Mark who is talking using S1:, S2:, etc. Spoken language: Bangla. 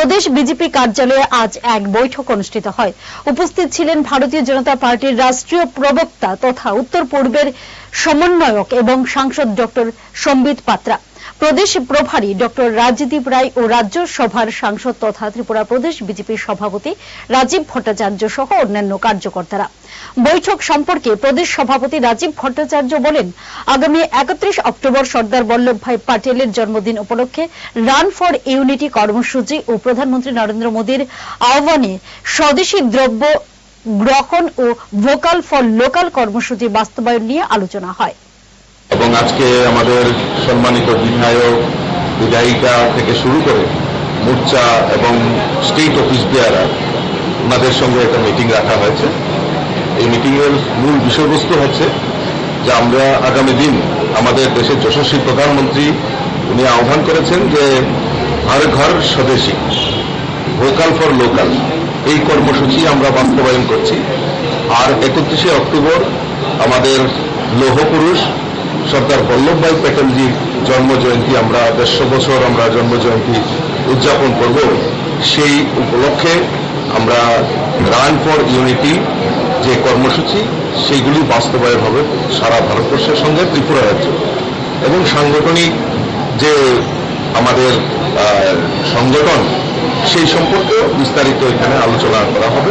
S1: প্রদেশ বিজেপি কার্যালয়ে আজ এক বৈঠক অনুষ্ঠিত হয়। উপস্থিত ছিলেন ভারতীয় জনতা পার্টির রাষ্ট্রীয় প্রবক্তা তথা উত্তর পূর্বের সমন্বয়ক এবং সাংসদ ডক্টর সম্বিত পাত্রা। প্রদেশ প্রভারী ডক্টর রাজদীপ রায় ও রাজ্য সভার সাংসদ তথা ত্রিপুরা প্রদেশ বিজেপির সভাপতি রাজীব ভট্টাচার্য সহ অন্যান্য কার্যকর্তারা। বৈঠক সম্পর্কে প্রদেশ সভাপতি রাজীব ভট্টাচার্য বলেন, আগামী একত্রিশ অক্টোবর সর্দার বল্লভভাই পাটেলের জন্মদিন উপলক্ষে রান ফর ইউনিটি কর্মসূচি ও প্রধানমন্ত্রী নরেন্দ্র মোদীর আহ্বানে স্বদেশী দ্রব্য গ্রহণ ও ভোকাল ফর লোকাল কর্মসূচি বাস্তবায়ন নিয়ে আলোচনা হয়।
S2: এবং আজকে আমাদের সম্মানিত বিধায়ক, বিধায়িকা থেকে শুরু করে মোর্চা এবং স্টেট অফিস দেয়ারা ওনাদের সঙ্গে একটা মিটিং রাখা হয়েছে। এই মিটিংয়ের মূল বিষয়বস্তু হচ্ছে যে আমরা আগামী দিন আমাদের দেশের যশস্বী প্রধানমন্ত্রী, উনি আহ্বান করেছেন যে হর ঘর স্বদেশী ভোকাল ফর লোকাল এই কর্মসূচি আমরা বাস্তবায়ন করছি। আর একত্রিশে অক্টোবর আমাদের লৌহ পুরুষ সর্দার বল্লভভাই প্যাটেলজির জন্মজয়ন্তী, আমরা দেড়শো বছর আমরা জন্মজয়ন্তী উদযাপন করব। সেই উপলক্ষে আমরা রান ফর ইউনিটি যে কর্মসূচি, সেইগুলি বাস্তবায়ন হবে সারা ভারতবর্ষের সঙ্গে ত্রিপুরা রাজ্য। এবং সাংগঠনিক যে আমাদের সংগঠন, সেই সম্পর্কেও বিস্তারিত এখানে আলোচনা করা হবে।